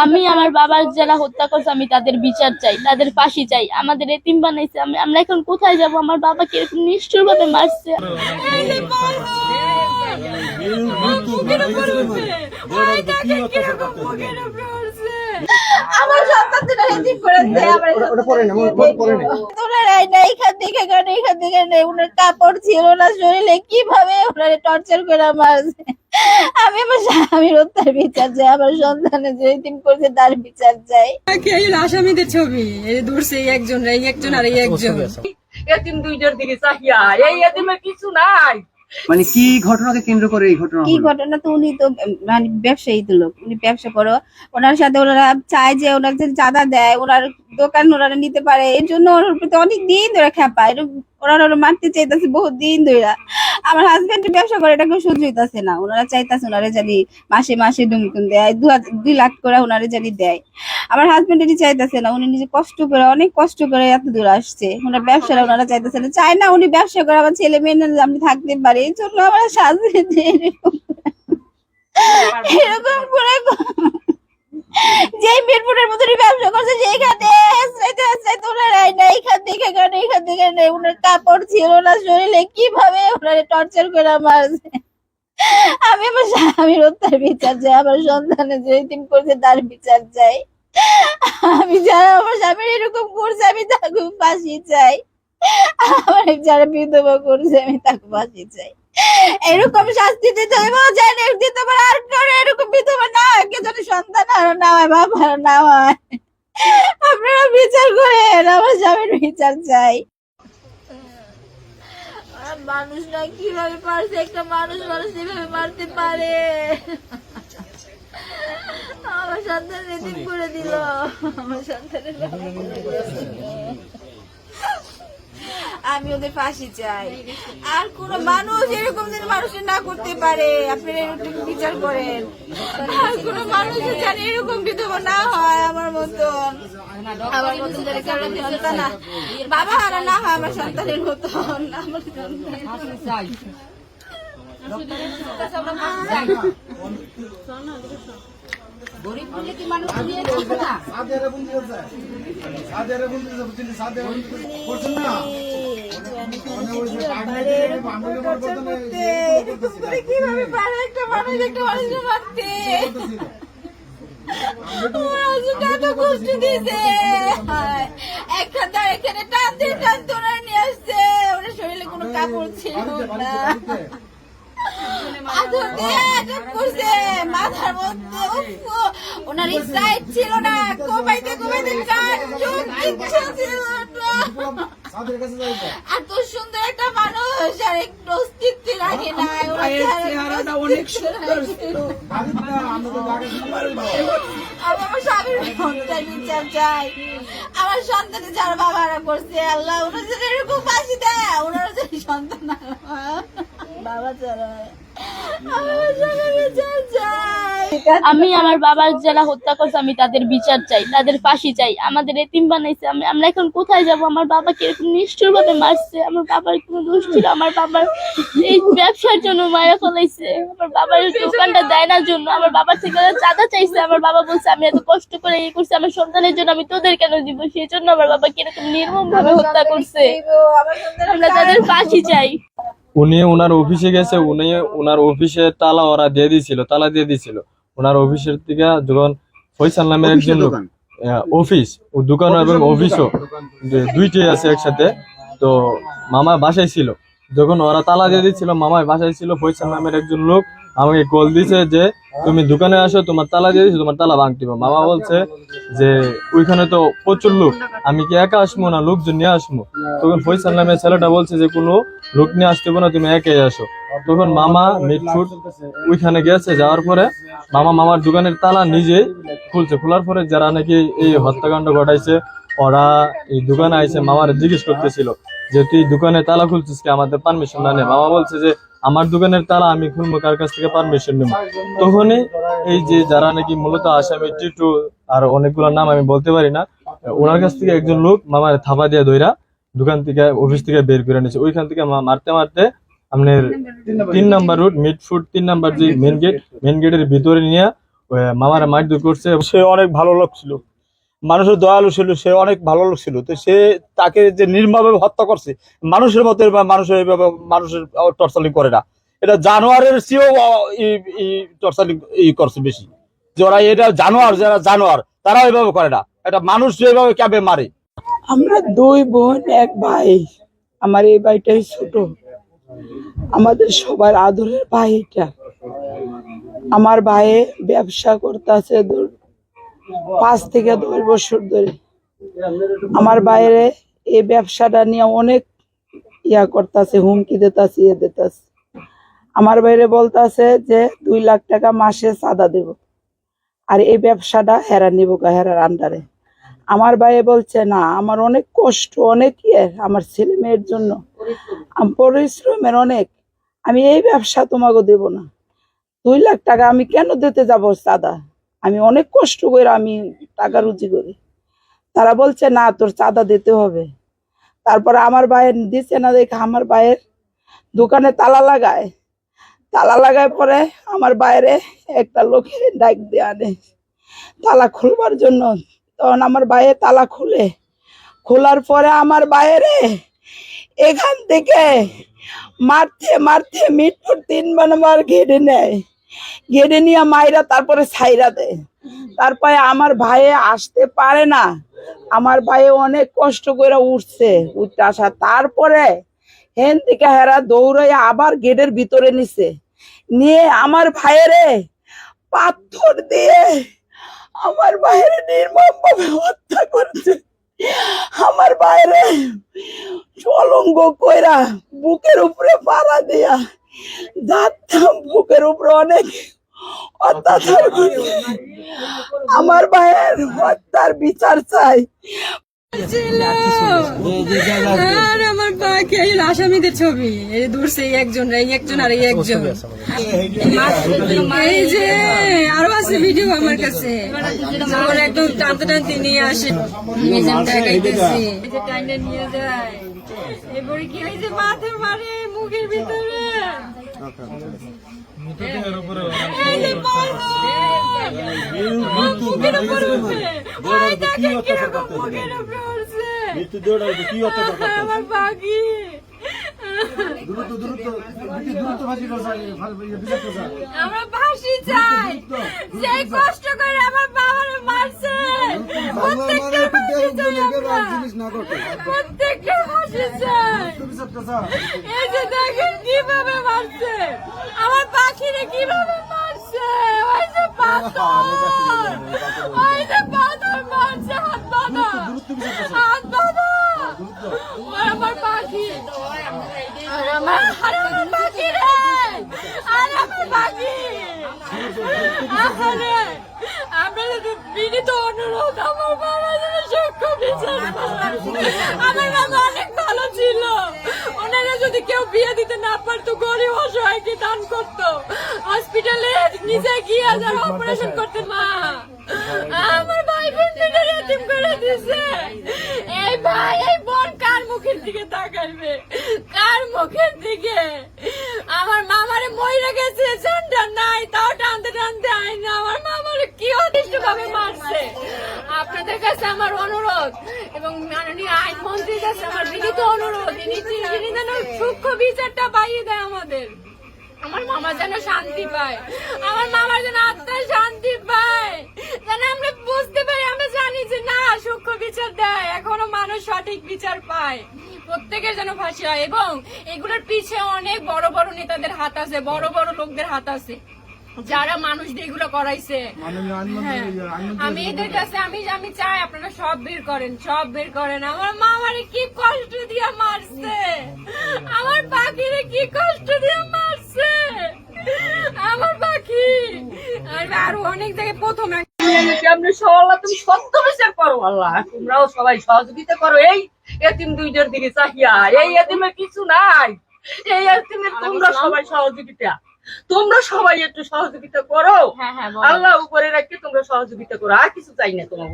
আমি আমার বাবার যারা হত্যা করছে আমি তাদের বিচার চাই তাদের ফাঁসি চাই। আমাদের এতিম বানাইছে আমি আমরা এখন কোথায় যাব? আমার বাবাকে এরকম নিষ্ঠুর ভাবে মারছে? আমার সন্তান করে দেয় আমার ওটা না এখান থেকে কেন এখান থেকে নেই উনার কাপড় ছিল না শরীরে কীভাবে ওনারে টর্চার করে মারছে আমি আমার স্বামীর হত্যার বিচার চাই আমার সন্তানের যে এতিম করছে তার বিচার চাই। এই আসামিদের ছবি? এই যে ধরছে এই একজন এই একজন আর এই একজন। এতিম দুইটার দিকে চাহিয়া এই এতিমের কিছু নাই। মানে কি ঘটনাকে কেন্দ্র করে এই ঘটনা কি ঘটনা তো উনি তো মানে ব্যবসায়ী তো লোক উনি ব্যবসা করো। ওনার সাথে ওনারা চায় যে ওনার যে চাঁদা দেয় ওনার দোকান ওনারা নিতে পারে। এর জন্য ওর প্রতি অনেক দিন ধরে খেপা ওনারা ওরা মারতে চাইতেছে বহুত দিন ধরে আমার হাজবেন্ড ব্যবসা করে এটা কেউ সহ্য হইতাছে না। ওনারা চাইতেছে ওনারা জানি মাসে মাসে দুমটুম দেয় দু দুই লাখ করে ওনারা জানি দেয়। আমার হাজবেন্ড এটি চাইতেছে না। উনি নিজে কষ্ট করে অনেক কষ্ট করে এত দূর আসছে। ওনার ব্যবসাটা ওনারা চাইতেছে না। চায় না উনি ব্যবসা করে আমার ছেলে মেয়ে আমি থাকতে পারি। এই জন্য আমার হাজবেন্ড এরকম এরকম করে যে মিরপুরের মতনই ব্যবসা করছে যেখানে হাসরাইতে হাসরাইতে ওনার আয় না এইখান থেকে কেন এইখান থেকে নেই উনার কাপড় ছিল না শরীরে কীভাবে ওনারে টর্চার করে মারছে আমি আমার স্বামীর হত্যার বিচার চাই, আমার সন্তানের যে এতিম করছে তার বিচার চাই। আমি যারা আমার স্বামীর এরকম করছে, আমি তাকে ফাঁসি চাই। আমার যারা বিধবা করছে, আমি তাকে ফাঁসি চাই। এরকম শাস্তি দিতে হবে জানি দিতে পারে আর করে এরকম বিধবা না কে যেন সন্তান আরও না হয় বাবা না হয়। আপনারা বিচার করেন, আমার স্বামীর বিচার চাই। মানুষরা কীভাবে পারছে? একটা মানুষ মানুষ এভাবে মারতে পারে? আমার সন্তান এদিন করে দিল। আমার সন্তানের আমি ওদের ফাঁসি চাই। আর কোন মানুষ এরকম যেন মানুষের না করতে পারে। আপনারা এরকম বিচার করেন? আর কোন মানুষ যেন এরকম বিধবা না হয় আমার মতন। আমার মতন যেন কারও সন্তান না- বাবা হারা না হয় আমার সন্তানের মতন। আমার সন্তান আরে এরকম করে কীভাবে পারে একটা মানুষ একটা মানুষকে মারতে? হায়, টানতে টানতে ওরা নিয়ে আসছে ওনার শরীরে কোনো কাপড় ছিল না পাথর দিয়ে attack করছে, মাথার মধ্যে ওনার ছিল না কোপাইতে কোপাইতে কান চোখ কিচ্ছু ছিল না। এত সুন্দর একটা মানুষ আর একটু অস্তিত্ব রাখে নাই চেহারাটা অনেক সুন্দর ছিল। আমার স্বামীর বিচার চাই আমার সন্তানে যার বাবারা করছে আল্লাহ ওনার যদি এরকম বাসি দেয় ওনার যদি সন্তান বাবা। ছাড়া আমি আমার বাবার যারা হত্যা করছে, আমি তাদের বিচার চাই, তাদের ফাঁসি চাই। আমাদের এতিম বানাইছে, আমি আমরা এখন কোথায় যাব? আমার বাবাকে এরকম নিষ্ঠুর ভাবে মারছে? আমার বাবার কোনো দোষ ছিল? আমার বাবার এই ব্যবসার জন্য মারা ফলাইছে। আমার বাবার দোকানটা দেয় না জন্য। আমার বাবার থেকে চাঁদা চাইছে। আমার বাবা বলছে, আমি এত কষ্ট করে ইয়ে করছি, আমার সন্তানের জন্য আমি তোদের কেন দিব? সেই জন্য আমার বাবাকে এরকম নির্মম ভাবে হত্যা করছে। আমরা তাদের ফাঁসি চাই। উনি ওনার অফিসে গেছে উনি ওনার অফিসে তালা ওরা দিয়ে দিছিল তালা দিয়ে দিছিল ওনার অফিসের থেকে যখন ফয়সাল নামের একজন লোক আহ, অফিস ও দোকান এবং অফিসও। দুইটাই আছে একসাথে। তো মামা বাসায় ছিল। যখন ওরা তালা দিয়ে দিচ্ছিল মামায় বাসায় ছিল ফয়সাল নামের একজন লোক। আমাকে কল দিছে যে, তুমি দোকানে আসো, তোমার তালা দিয়ে তোমার তালা ভাঙতে হবে। মামা বলছে যে, ওইখানে তো প্রচুর লোক। আমি কি একা আসব না? লোকজন নিয়ে আসব? তখন ফয়সাল নামের ছেলেটা বলছে যে, কোনো লোক নিয়ে আসতে না, তুমি একাই আসো। তখন মামা মিটফুট ওইখানে গেছে, যাওয়ার পরে মামা মামার দোকানের তালা নিজে খুলছে। খোলার পরে যারা নাকি এই হত্যাকাণ্ড ঘটাইছে, ওরা এই দোকানে আইসে মামার জিজ্ঞেস করতেছিল। যে তুই দোকানে তালা খুলছিস কি? আমাদের পারমিশন না নে। মামা বলছে যে, আমার দোকানের তালা আমি খুলবো, কার কাছ থেকে পারমিশন নেব? তখনই এই যে যারা নাকি মূলত আসামি টিটু আর অনেকগুলো নাম আমি বলতে পারি না, ওনার কাছ থেকে একজন লোক মামার থাপা দিয়ে দইরা দোকান থেকে অফিস থেকে বের করে নিয়েছে ওইখান থেকে মারতে মারতে আপনার তিন নাম্বার রুট মিড ফুট তিন নাম্বার যে মেন গেট মেন গেটের ভিতরে নিয়ে মামারা মারধর করছে। সে অনেক ভালো লোক ছিল। মানুষের দয়ালু ছিল, সে অনেক ভালো লোক ছিল। তো সে তাকে যে নির্মমভাবে হত্যা করছে, মানুষের মতো মানুষের এইভাবে মানুষের টর্চারিং করে না। এটা জানোয়ারের চেয়েও টর্চারিং ই করছে বেশি। যে ওরা এটা জানোয়ার, যারা জানোয়ার তারা এইভাবে করে না। এটা মানুষ যেভাবে ক্যাবে মারে। আমরা দুই বোন, এক ভাই। আমার এই ভাইটাই ছোট। আমাদের সবার আদরের ভাই এটা। আমার ভাই ব্যবসা করতেছে পাঁচ থেকে দশ বছর ধরে। আমার বাইরে এই ব্যবসাটা নিয়ে অনেক ইয়া করতেছে, হুমকি দিতেছে ইয়ে দিতেছে। আমার বাইরে বলতেছে যে, দুই লাখ টাকা মাসে চাঁদা দেব। আর এই ব্যবসাটা হেরা নিব হেরার আন্ডারে। আমার ভাই বলছে, না, আমার অনেক কষ্ট, অনেক ইয়ে আমার ছেলে মেয়ের জন্য। পরিশ্রমের অনেক। আমি এই ব্যবসা তোমাকে দেব না। দুই লাখ টাকা আমি কেন দিতে যাব চাঁদা? আমি অনেক কষ্ট করে আমি টাকা রুজি করি। তারা বলছে, না, তোর চাঁদা দিতে হবে। তারপরে আমার ভাইয়ের দিচ্ছে না দেখে আমার ভাইয়ের দোকানে তালা লাগায়। তালা লাগায় পরে আমার বাইরে একটা লোকে ডাক দিয়ে আনে। তালা খুলবার জন্য তখন আমার বাইরে তালা খুলে। খোলার পরে আমার বাইরে এখান থেকে মারতে মারতে মিটপুর তিন বানাবার ঘেড়ে নেয়। ঘেড়ে নিয়ে মাইরা তারপরে ছাইরা দেয়। তারপরে আমার ভাইয়ে আসতে পারে না। আমার ভাইয়ে অনেক কষ্ট করে উঠছে উঠতে আসা তারপরে হেন থেকে হেরা দৌড়াইয়া আবার গেটের ভিতরে নিছে। নিয়ে আমার ভাইয়েরে পাথর দিয়ে আমার বাইরে নির্মম ভাবে হত্যা করছে। আমার বাইরে চলঙ্গ কইরা বুকের উপরে পাড়া দিয়া যাতাম বুকের উপর অনেক অত্যাচার আমার ভাইয়ের হত্যার বিচার চাই। আমার আসামিদের ছবি। এই দূরছে এই একজন এই একজন আর এই একজন। এই যে আরও আছে ভিডিও আমার কাছে। আমার একদম টানতে টানতে নিয়ে আসে যে টাইনে নিয়ে যায় এবারে কি যে মাথা মারে মুখের ভিতরে। মুখের উপরে। কীরকম মুখের উপরে উঠছে আমার বাকি আমরা ফাঁসি চাই। যে কষ্ট করে আমার বাবারে মারছে প্রত্যেকটা ফাঁসি চাই আমরা। প্রত্যেকটা ফাঁসি চাই। এই যে দেখেন কীভাবে মারছে। আমার পাখিরে কীভাবে মারছে? ওই যে পাথর ওই যে পাথর মারছে হাত বাঁধা হাত বাঁধা ওই আমার পাখি আর আমার আর আমার পাখি রে আর আমার পাখি যদি বিনীত অনুরোধ আমার বাবা যেন বিচার আমার বাবা অনেক ভালো ছিল ওনারা যদি কেউ বিয়ে দিতে না পারতো গরিব অসহায়কে দান করতো হসপিটালে নিজে গিয়ে যারা অপারেশন করতে মা আমার ভাই বোন দুটো এতিম করে এই ভাই এই কার মুখের দিকে তাকাইবে কার মুখের দিকে আমার মামারে মইরা গেছে জানটা নাই, তাও টানতে টানতে আই না। আমার মামারে কি অতিষ্ঠ ভাবে মারছে? আপনাদের কাছে আমার অনুরোধ, এবং মাননীয় আইনমন্ত্রীর কাছে আমার বিনীত অনুরোধ তিনি যেন সূক্ষ্ম বিচারটা পাইয়ে দেয় আমাদের। আমার মামা যেন শান্তি পায়। আমার মামার যেন আত্মায় শান্তি পায়। যেন আমরা বুঝতে পারি, আমরা জানি যে না, সূক্ষ্ম বিচার দেয়। এখনও মানুষ সঠিক বিচার পায়। প্রত্যেকের যেন ফাঁসি হয়। এবং এগুলোর পিছে অনেক বড় বড় নেতাদের হাত আছে বড় বড় লোকদের হাত আছে যারা মানুষদের এগুলো করাইছে। হ্যাঁ। আমি এদের কাছে আমি আমি চাই আপনারা সব বের করেন সব বের করেন। আমার মা আমারে কি কষ্ট দিয়ে মারছে? আমার পাখিরে কি কষ্ট দিয়ে মারছে? আমার পাখি আর আরও অনেক জায়গায় প্রথম কেমনে সবাই তুমি সত্য বিচার করো আল্লাহ। তোমরাও সবাই সহযোগিতা করো। এই এতিম দুইটার দিকে চাহিয়া এই এতিমের কিছু নাই। এই এতিমের তোমরা সবাই সহযোগিতা। তোমরা সবাই একটু সহযোগিতা করো। হ্যাঁ হ্যাঁ আল্লাহ উপরে রাখতে তোমরা সহযোগিতা করো। আর কিছু চাই না তোমার